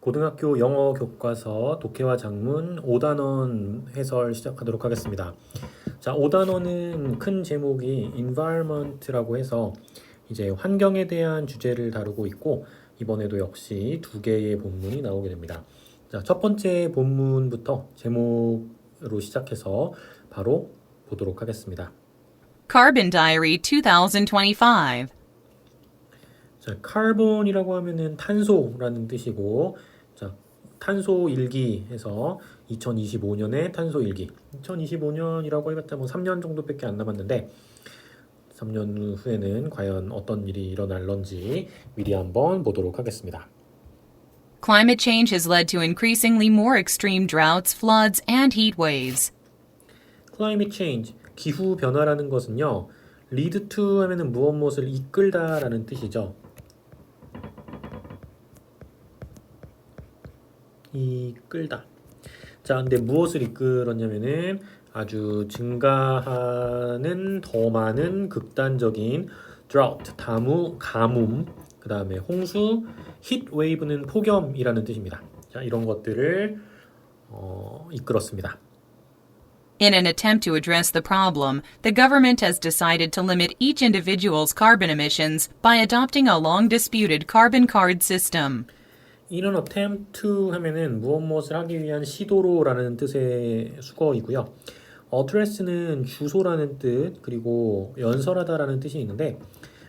고등학교 영어 교과서 독해와 작문 5단원 해설 시작하도록 하겠습니다. 자, 5단원은 큰 제목이 environment라고 해서 이제 환경에 대한 주제를 다루고 있고 이번에도 역시 두 개의 본문이 나오게 됩니다. 자, 첫 번째 본문부터 제목으로 시작해서 바로 보도록 하겠습니다. Carbon Diary 2025. 자, 카본이라고 하면은 탄소라는 뜻이고, 자, 탄소 일기 해서 2025년에 탄소 일기. 2025년이라고 해봤자 뭐 3년 정도밖에 안 남았는데, 3년 후에는 과연 어떤 일이 일어날런지 미리 한번 보도록 하겠습니다. Climate change has led to increasingly more extreme droughts, floods, and heat waves. climate change, 기후 변화라는 것은요, lead to 하면은 무엇 무엇을 이끌다라는 뜻이죠. 이끌다. 자, 근데 무엇을 이끌었냐면은 아주 증가하는 더 많은 극단적인 drought, 다무, 가뭄, 그 다음에 홍수, heat wave는 폭염이라는 뜻입니다. 자, 이런 것들을 어, 이끌었습니다. In an attempt to address the problem, the government has decided to limit each individual's carbon emissions by adopting a long disputed carbon card system. An attempt to 하면은 무엇 무엇을 하기 위한 시도로라는 뜻의 수거이고요. address는 주소라는 뜻 그리고 연설하다라는 뜻이 있는데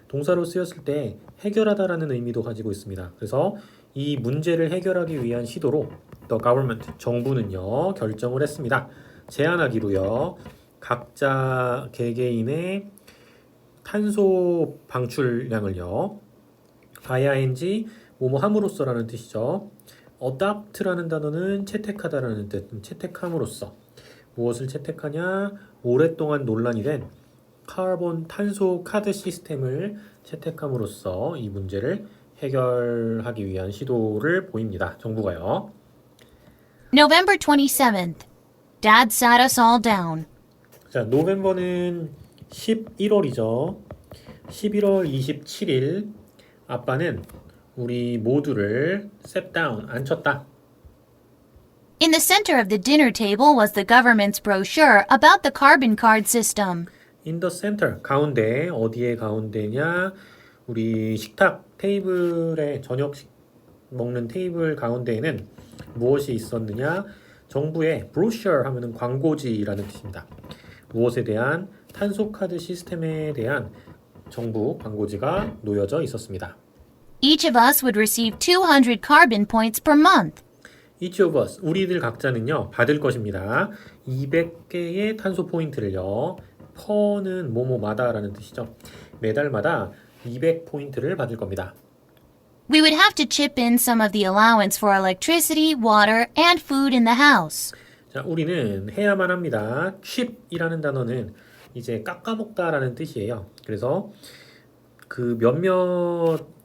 동사로 쓰였을 때 해결하다라는 의미도 가지고 있습니다. 그래서 이 문제를 해결하기 위한 시도로 the government 정부는요 결정을 했습니다. 제한하기로요 각자 개개인의 탄소 방출량을요 ing 뭐뭐 함으로써라는 뜻이죠. adopt라는 단어는 채택하다라는 뜻, 채택함으로써 무엇을 채택하냐? 오랫동안 논란이 된 카본 탄소 카드 시스템을 채택함으로써 이 문제를 해결하기 위한 시도를 보입니다. 정부가요. November 27th. Dad sat us all down. 자, 노벰버는 11월이죠. 11월 27일 아빠는 우리 모두를 down 앉혔다. In the center of the dinner table was the government's brochure about the carbon card system. In the center 가운데 어디에 가운데냐? 우리 식탁 테이블에 저녁 식 먹는 테이블 가운데에는 무엇이 있었느냐? 정부의 brochure 하면은 광고지라는 뜻입니다. 무엇에 대한 탄소 카드 시스템에 대한 정부 광고지가 놓여져 있었습니다. Each of us would receive 200 carbon points per month. Each of us, 우리들 각자는요, 받을 것입니다. 200개의 탄소 포인트를요, per는 뭐뭐마다라는 뜻이죠. 매달마다 200 포인트를 받을 겁니다. We would have to chip in some of the allowance for electricity, water, and food in the house. 자, 우리는 해야만 합니다. chip이라는 단어는 이제 깎아먹다라는 뜻이에요. 그래서 그 몇몇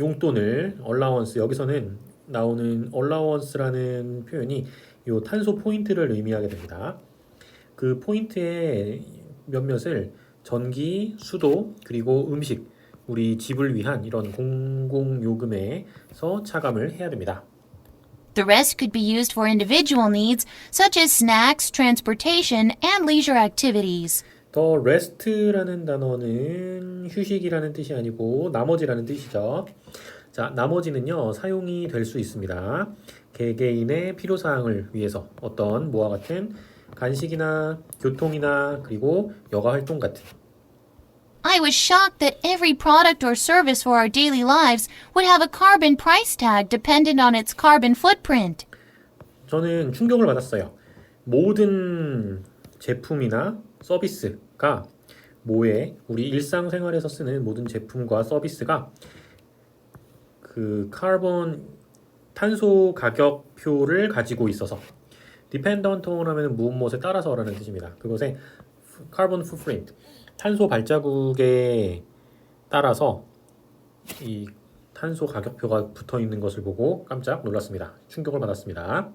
용돈을 allowance 여기서는 나오는 allowance라는 표현이 요 탄소 포인트를 의미하게 됩니다. 그 포인트의 몇몇을 전기, 수도, 그리고 음식, 우리 집을 위한 이런 공공 요금에서 차감을 해야 됩니다. The rest could be used for individual needs such as snacks, transportation, and leisure activities. 더 rest라는 단어는 휴식이라는 뜻이 아니고 나머지라는 뜻이죠. 자, 나머지는요, 사용이 될 수 있습니다. 개개인의 필요사항을 위해서 어떤 뭐와 같은 간식이나 교통이나 그리고 여가 활동 같은 I was shocked that every product or service for our daily lives would have a carbon price tag dependent on its carbon footprint. 저는 충격을 받았어요. 모든 제품이나 서비스가 뭐에 우리 일상생활에서 쓰는 모든 제품과 서비스가 그 카본 탄소 가격표를 가지고 있어서 dependent on 하면 무엇 무엇에 따라서라는 뜻입니다. 그것의 carbon footprint 탄소 발자국에 따라서 이 탄소 가격표가 붙어 있는 것을 보고 깜짝 놀랐습니다. 충격을 받았습니다.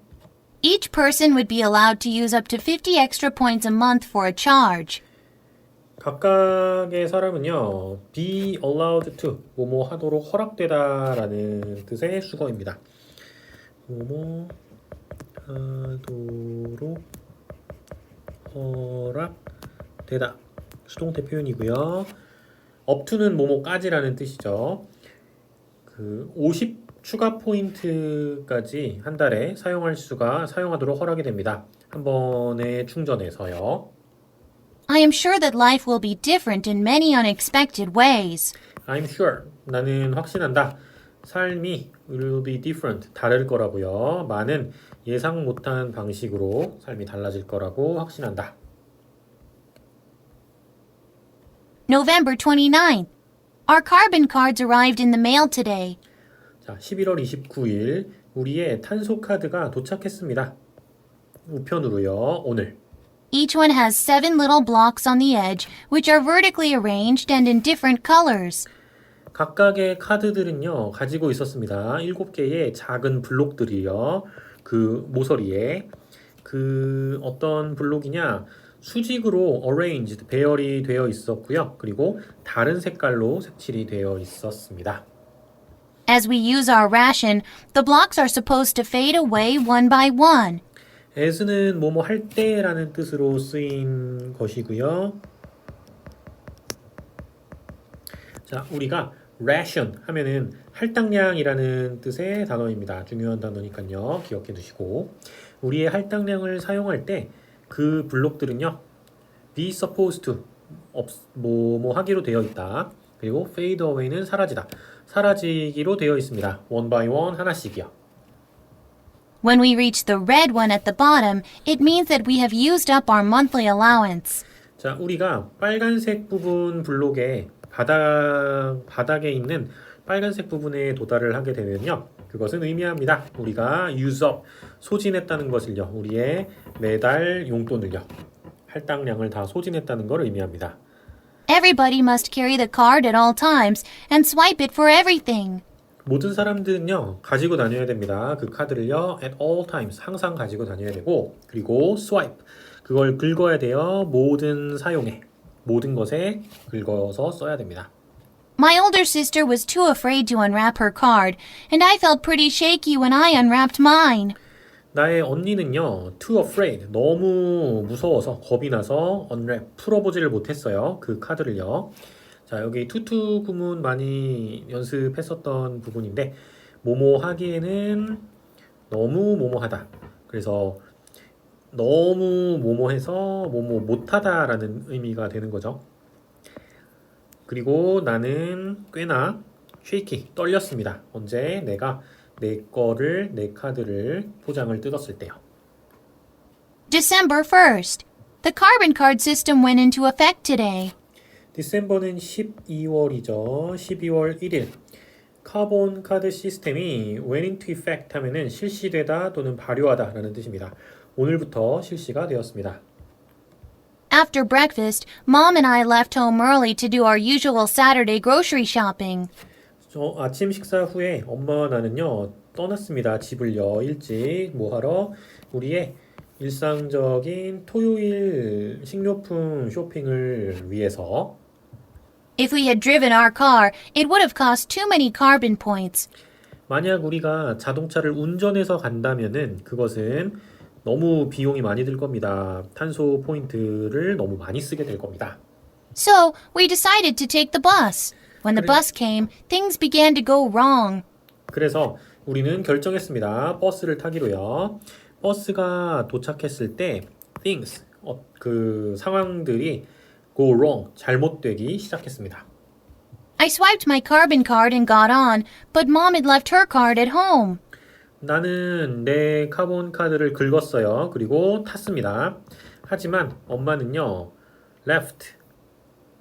Each person would be allowed to use up to 50 extra points a month for a charge. 각각의 사람은요, be allowed to, 뭐뭐 하도록 허락되다라는 뜻의 수거입니다. 뭐뭐 하도록 허락되다. 수동태 표현이고요. 업투는 뭐뭐까지라는 뜻이죠. 그 50 추가 포인트까지 한 달에 사용할 수가 사용하도록 허락이 됩니다. 한 번에 충전해서요. I am sure that life will be different in many unexpected ways. I'm sure. 나는 확신한다. 삶이 will be different. 다를 거라고요. 많은 예상 못한 방식으로 삶이 달라질 거라고 확신한다. November 29th. Our carbon cards arrived in the mail today. 자, 11월 29일 우리의 탄소 카드가 도착했습니다. 우편으로요. 오늘. Each one has seven little blocks on the edge, which are vertically arranged and in different colors. 각각의 카드들은요 가지고 있었습니다. 일곱 개의 작은 블록들이요. 그 모서리에 그 어떤 블록이냐 수직으로 arranged 배열이 되어 있었고요. 그리고 다른 색깔로 색칠이 되어 있었습니다. As we use our ration, the blocks are supposed to fade away one by one. as는 뭐뭐 할 때라는 뜻으로 쓰인 것이고요. 자, 우리가 ration 하면은 할당량이라는 뜻의 단어입니다. 중요한 단어니까요. 기억해 두시고 우리의 할당량을 사용할 때 그 블록들은요. be supposed to 없, 뭐, 뭐 하기로 되어 있다. 그리고 fade away는 사라지다. 사라지기로 되어 있습니다. one by one 하나씩이요. When we reach the red one at the bottom, it means that we have used up our monthly allowance. 자, 우리가 빨간색 부분 블록에 바닥 바닥에 있는 빨간색 부분에 도달을 하게 되면요. 그것은 의미합니다. 우리가 use up 소진했다는 것을요. 우리의 매달 용돈을요. 할당량을 다 소진했다는 걸 의미합니다. Everybody must carry the card at all times and swipe it for everything. 모든 사람들은요 가지고 다녀야 됩니다. 그 카드를요 at all times 항상 가지고 다녀야 되고 그리고 swipe 그걸 긁어야 돼요. 모든 사용에 모든 것에 긁어서 써야 됩니다. My older sister was too afraid to unwrap her card, and I felt pretty shaky when I unwrapped mine. 나의 언니는요, too afraid, 너무 무서워서 겁이 나서 unwrap 풀어보지를 못했어요. 그 카드를요. 자, 여기 투투 구문 많이 연습했었던 부분인데, 뭐뭐 하기에는 너무 뭐뭐하다. 그래서 너무 뭐뭐해서 뭐뭐 못하다라는 의미가 되는 거죠. 그리고 나는 꽤나 shaky, 떨렸습니다. 언제 내가 내 거를 내 카드를 포장을 뜯었을 때요. December 1st. The carbon card system went into effect today. 디셈버는 12월이죠. 12월 1일. 카본 카드 시스템이 went into effect 하면은 실시되다 또는 발효하다라는 뜻입니다. 오늘부터 실시가 되었습니다. After breakfast, Mom and I left home early to do our usual Saturday grocery shopping. 저 아침 식사 후에 엄마와 나는요 떠났습니다. 집을요 일찍 뭐 하러 우리의 일상적인 토요일 식료품 쇼핑을 위해서 If we had driven our car, it would have cost too many carbon points. 만약 우리가 자동차를 운전해서 간다면은 그것은 너무 비용이 많이 들 겁니다. 탄소 포인트를 너무 많이 쓰게 될 겁니다. So, we decided to take the bus. When the bus came, things began to go wrong. 그래서 우리는 결정했습니다. 버스를 타기로요. 버스가 도착했을 때 things 어, 그 상황들이 go wrong 잘못되기 시작했습니다. I swiped my carbon card and got on, but Mom had left her card at home. 나는 내 카본 카드를 긁었어요. 그리고 탔습니다. 하지만 엄마는요, left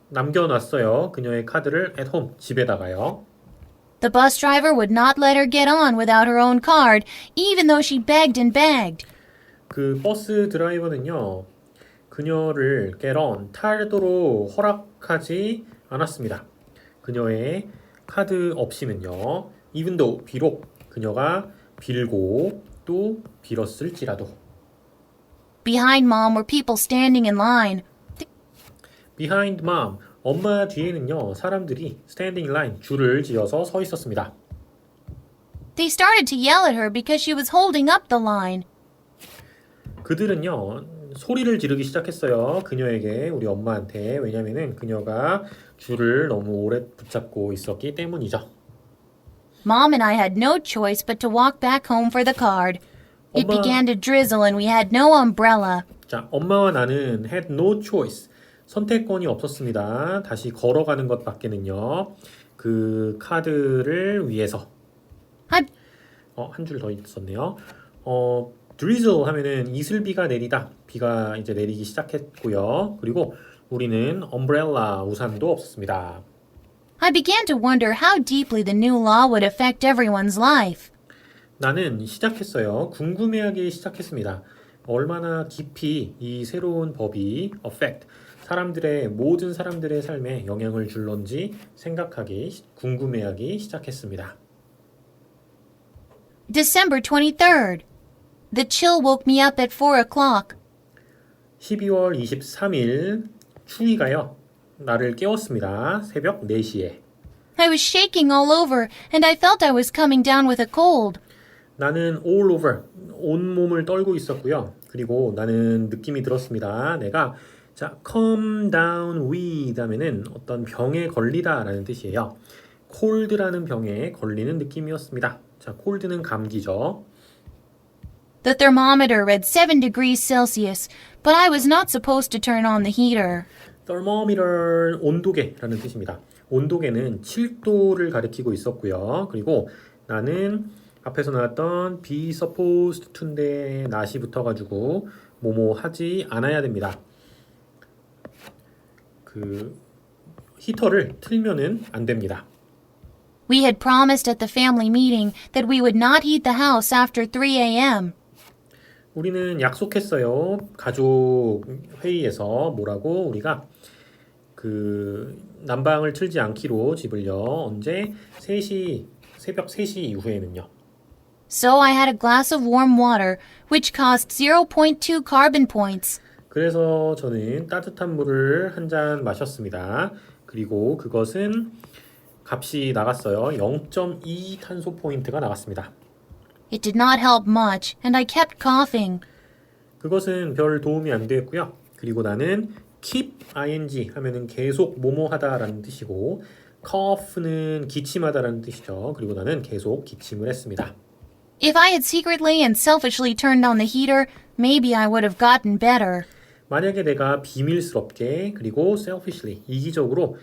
남겨놨어요. 그녀의 카드를 at home 집에다가요. The bus driver would not let her get on without her own card, even though she begged and begged. 그 버스 드라이버는요, 그녀를 get on 타도록 허락하지 않았습니다. 그녀의 카드 없이는요, even though 비록 그녀가 빌고 또 빌었을지라도 Behind Mom were people standing in line. Behind mom 엄마 뒤에는요 사람들이 standing line 줄을 지어서 서 있었습니다. They started to yell at her because she was holding up the line. 그들은요 소리를 지르기 시작했어요. 그녀에게 우리 엄마한테 왜냐면은 그녀가 줄을 너무 오래 붙잡고 있었기 때문이죠. Mom and I had no choice but to walk back home for the card. It Oma- began to drizzle and we had no umbrella. 자, 엄마와 나는 had no choice. 선택권이 없었습니다. 다시 걸어가는 것 밖에는요. 그 카드를 위해서 I 어, 한 줄 더 있었네요. 어, drizzle 하면은 이슬비가 내리다. 비가 이제 내리기 시작했고요. 그리고 우리는 umbrella 우산도 없었습니다. I began to wonder how deeply the new law would affect everyone's life. 나는 시작했어요. 궁금해하기 시작했습니다. 얼마나 깊이 이 새로운 법이 affect 사람들의 모든 사람들의 삶에 영향을 줄런지 생각하기 궁금해하기 시작했습니다. December 23rd. The chill woke me up at 4 o'clock. 12월 23일 추위가요. 나를 깨웠습니다. 새벽 4시에. I was shaking all over and I felt I was coming down with a cold. 나는 all over 온 몸을 떨고 있었고요. 그리고 나는 느낌이 들었습니다. 내가 자 come down with 하면은 어떤 병에 걸리다 라는 뜻이에요. cold라는 병에 걸리는 느낌이었습니다. 자 cold는 감기죠. The thermometer read 7 degrees Celsius, but I was not supposed to turn on the heater. thermometer 온도계라는 뜻입니다. 온도계는 7도를 가리키고 있었고요. 그리고 나는 앞에서 나왔던 be supposed to인데 낫이 붙어가지고 뭐뭐 하지 않아야 됩니다. 그 히터를 틀면은 안 됩니다. We had promised at the family meeting that we would not heat the house after 3 a.m. 우리는 약속했어요. 가족 회의에서 뭐라고 우리가 그 난방을 틀지 않기로 집을요. 언제 3시 새벽 3시 이후에는요. So I had a glass of warm water, which cost 0.2 carbon points. 그래서 저는 따뜻한 물을 한 잔 마셨습니다. 그리고 그것은 값이 나갔어요. 0.2 탄소 포인트가 나갔습니다. It did not help much, and I kept coughing. 그것은 별 도움이 안 됐고요. 그리고 나는 keep ing 하면은 계속 뭐뭐하다라는 뜻이고 cough는 기침하다라는 뜻이죠. 그리고 나는 계속 기침을 했습니다. If I had secretly and selfishly turned on the heater, maybe I would have gotten better. 만약에 내가 비밀스럽게 그리고 selfishly 이기적으로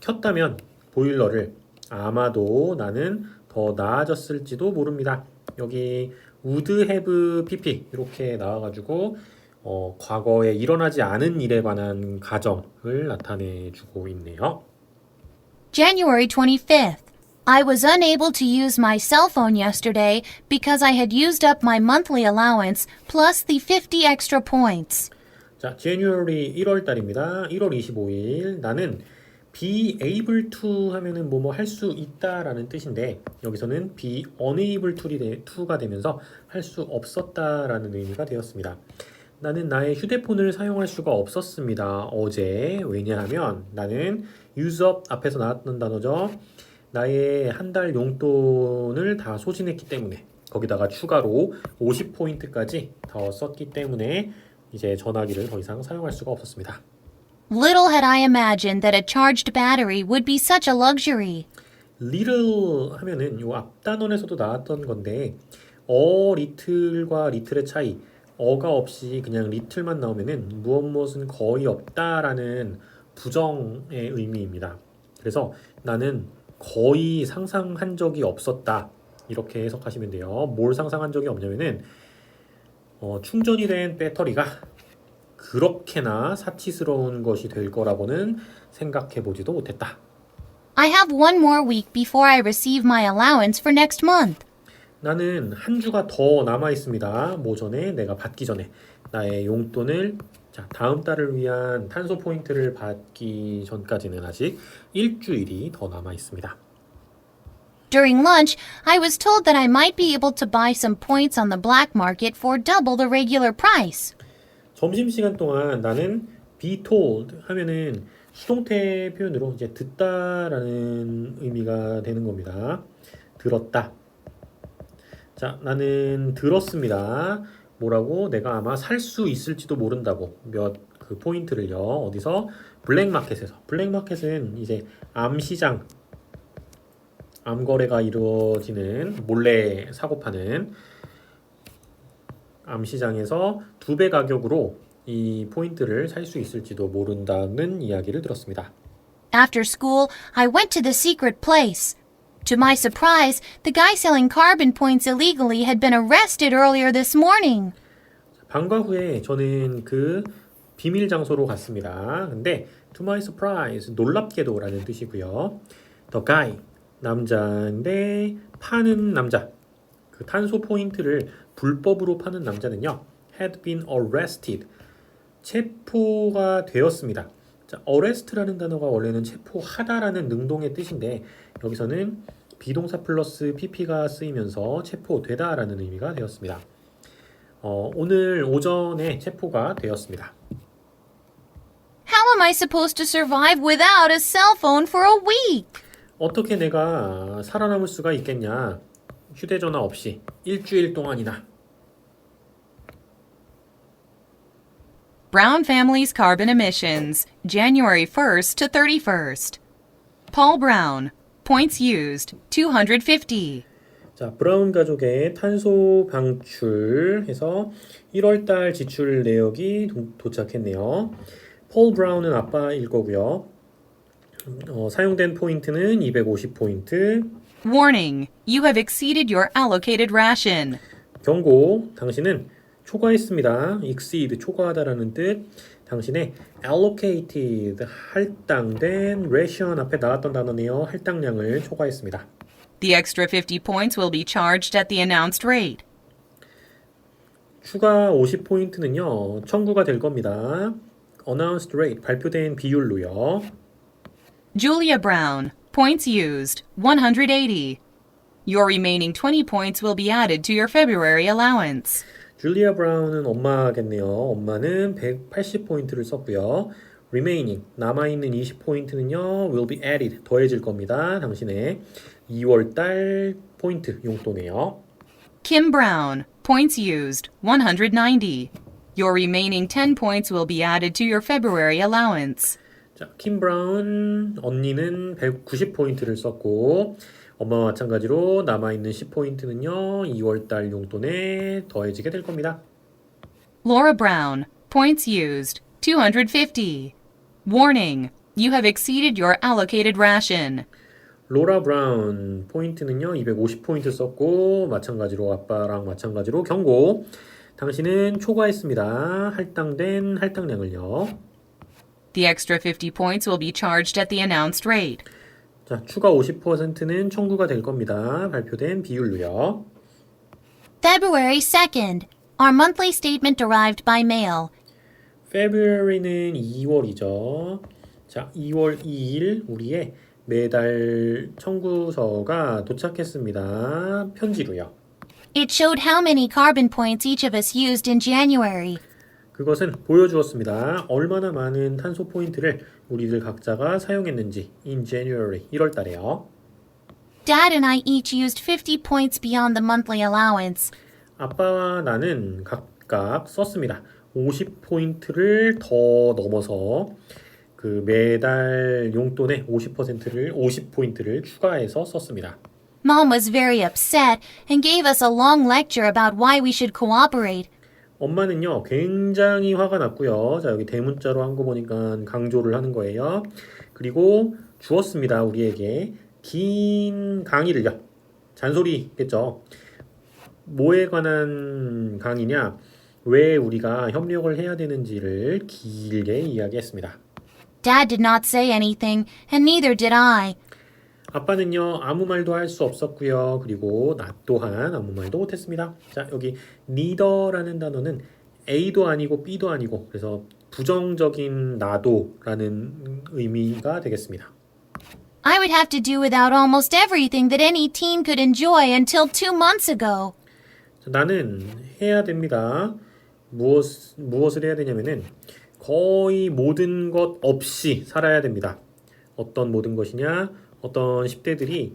켰다면 보일러를 아마도 나는 더 나아졌을지도 모릅니다. 여기 would have pp 이렇게 나와가지고 어, 과거에 일어나지 않은 일에 관한 가정을 나타내주고 있네요. January 25th. I was unable to use my cell phone yesterday because I had used up my monthly allowance plus the 50 extra points. 자, January 1월 달입니다. 1월 25일. 나는 be able to 하면은 뭐뭐 할 수 있다라는 뜻인데 여기서는 be unable to가 되면서 할 수 없었다라는 의미가 되었습니다. 나는 나의 휴대폰을 사용할 수가 없었습니다. 어제. 왜냐하면 나는 use up 앞에서 나왔던 단어죠. 나의 한 달 용돈을 다 소진했기 때문에 거기다가 추가로 50포인트까지 더 썼기 때문에 이제 전화기를 더 이상 사용할 수가 없었습니다. Little had I imagined that a charged battery would be such a luxury. little 하면은 요 앞 단원에서도 나왔던 건데 어 little과 little의 차이 어가 없이 그냥 little만 나오면은 무엇 무엇은 거의 없다라는 부정의 의미입니다. 그래서 나는 거의 상상한 적이 없었다 이렇게 해석하시면 돼요. 뭘 상상한 적이 없냐면은 어, 충전이 된 배터리가 그렇게나 사치스러운 것이 될 거라고는 생각해 보지도 못했다. I have one more week before I receive my allowance for next month. 나는 한 주가 더 남아 있습니다. 모전에 내가 받기 전에 나의 용돈을 자, 다음 달을 위한 탄소 포인트를 받기 전까지는 아직 일주일이 더 남아 있습니다. During lunch, I was told that I might be able to buy some points on the black market for double the regular price. 점심 시간 동안 나는 be told 하면은 수동태 표현으로 이제 듣다라는 의미가 되는 겁니다. 들었다. 자, 나는 들었습니다. 뭐라고? 내가 아마 살 수 있을지도 모른다고. 몇 그 포인트를요. 어디서? 블랙마켓에서. 블랙마켓은 이제 암시장, 암거래가 이루어지는 몰래 사고 파는 암시장에서 두 배 가격으로 이 포인트를 살 수 있을지도 모른다는 이야기를 들었습니다. After school, I went to the secret place. To my surprise, the guy selling carbon points illegally had been arrested earlier this morning. 방과 후에 저는 그 비밀 장소로 갔습니다. 근데 to my surprise 놀랍게도라는 뜻이고요. the guy 남자인데 파는 남자 그 탄소 포인트를 불법으로 파는 남자는요 had been arrested 체포가 되었습니다. 자, arrest라는 단어가 원래는 체포하다라는 능동의 뜻인데 여기서는 비동사 플러스 pp가 쓰이면서 체포되다라는 의미가 되었습니다. 어, 오늘 오전에 체포가 되었습니다. How am I supposed to survive without a cell phone for a week? 어떻게 내가 살아남을 수가 있겠냐? 휴대전화 없이 일주일 동안이나. Brown family's carbon emissions, January 1st to 31st. Paul Brown, points used, 250. 자, 브라운 가족의 탄소 방출해서 1월 달 지출 내역이 도, 도착했네요. 폴 브라운은 아빠일 거고요. 어, 사용된 포인트는 250 포인트. Warning, you have exceeded your allocated ration. 경고, 당신은 초과했습니다. exceed, 초과하다라는 뜻. 당신의 allocated, 할당된 ration 앞에 나왔던 단어네요. 할당량을 초과했습니다. The extra 50 points will be charged at the announced rate. 추가 50포인트는요, 청구가 될 겁니다. announced rate, 발표된 비율로요. Julia Brown, points used, 180. Your remaining 20 points will be added to your February allowance. 줄리아 브라운은 엄마겠네요. 엄마는 180포인트를 썼고요. remaining, 남아있는 20포인트는요, will be added, 더해질 겁니다. 당신의 2월달 포인트 용돈이에요. Kim Brown, points used, 190. Your remaining 10 points will be added to your February allowance. 자, 킴 브라운 언니는 190포인트를 썼고 엄마와 마찬가지로 남아있는 10포인트는요 2월달 용돈에 더해지게 될 겁니다. Laura Brown, points used, 250. Warning, you have exceeded your allocated ration. 로라 브라운 포인트는요 250포인트 썼고 마찬가지로 아빠랑 마찬가지로 경고 당신은 초과했습니다. 할당된 할당량을요. The extra 50 points will be charged at the announced rate. 자, 추가 50%는 청구가 될 겁니다. 발표된 비율로요. February 2nd. Our monthly statement arrived by mail. February는 2월이죠. 자, 2월 2일 우리의 매달 청구서가 도착했습니다. 편지로요. It showed how many carbon points each of us used in January. 그것은 보여주었습니다. 얼마나 많은 탄소 포인트를 우리들 각자가 사용했는지 in January 1월 달에요. Dad and I each used 50 points beyond the monthly allowance. 아빠와 나는 각각 썼습니다. 50 포인트를 더 넘어서 그 매달 용돈의 50%를 50 포인트를 추가해서 썼습니다. Mom was very upset and gave us a long lecture about why we should cooperate. 엄마는요 굉장히 화가 났고요. 자 여기 대문자로 한 거 보니까 강조를 하는 거예요. 그리고 주었습니다 우리에게 긴 강의를요. 잔소리겠죠. 뭐에 관한 강의냐? 왜 우리가 협력을 해야 되는지를 길게 이야기했습니다. Dad did not say anything, and neither did I. 아빠는요 아무 말도 할 수 없었고요. 그리고 나 또한 아무 말도 못했습니다. 자 여기 neither라는 단어는 A도 아니고 B도 아니고 그래서 부정적인 나도라는 의미가 되겠습니다. I would have to do without almost everything that any teen could enjoy until two months ago. 자, 나는 해야 됩니다. 무엇 무엇을 해야 되냐면은 거의 모든 것 없이 살아야 됩니다. 어떤 모든 것이냐? 어떤 10대들이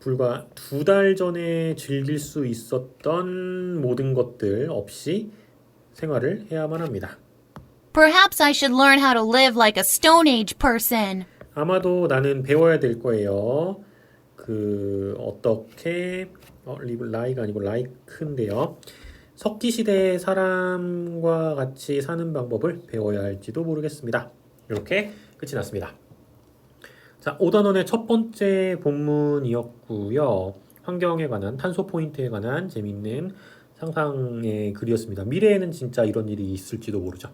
불과 두 달 전에 즐길 수 있었던 모든 것들 없이 생활을 해야만 합니다. Perhaps I should learn how to live like a Stone Age person. 아마도 나는 배워야 될 거예요. 그 어떻게 어, 라이가 아니고 라이크인데요. 석기 시대 사람과 같이 사는 방법을 배워야 할지도 모르겠습니다. 이렇게 끝이 났습니다. 자, 5단원의 첫 번째 본문이었고요. 환경에 관한 탄소 포인트에 관한 재밌는 상상의 글이었습니다. 미래에는 진짜 이런 일이 있을지도 모르죠.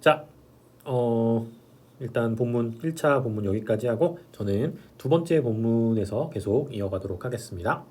자, 어, 일단 본문 1차 본문 여기까지 하고 저는 두 번째 본문에서 계속 이어가도록 하겠습니다.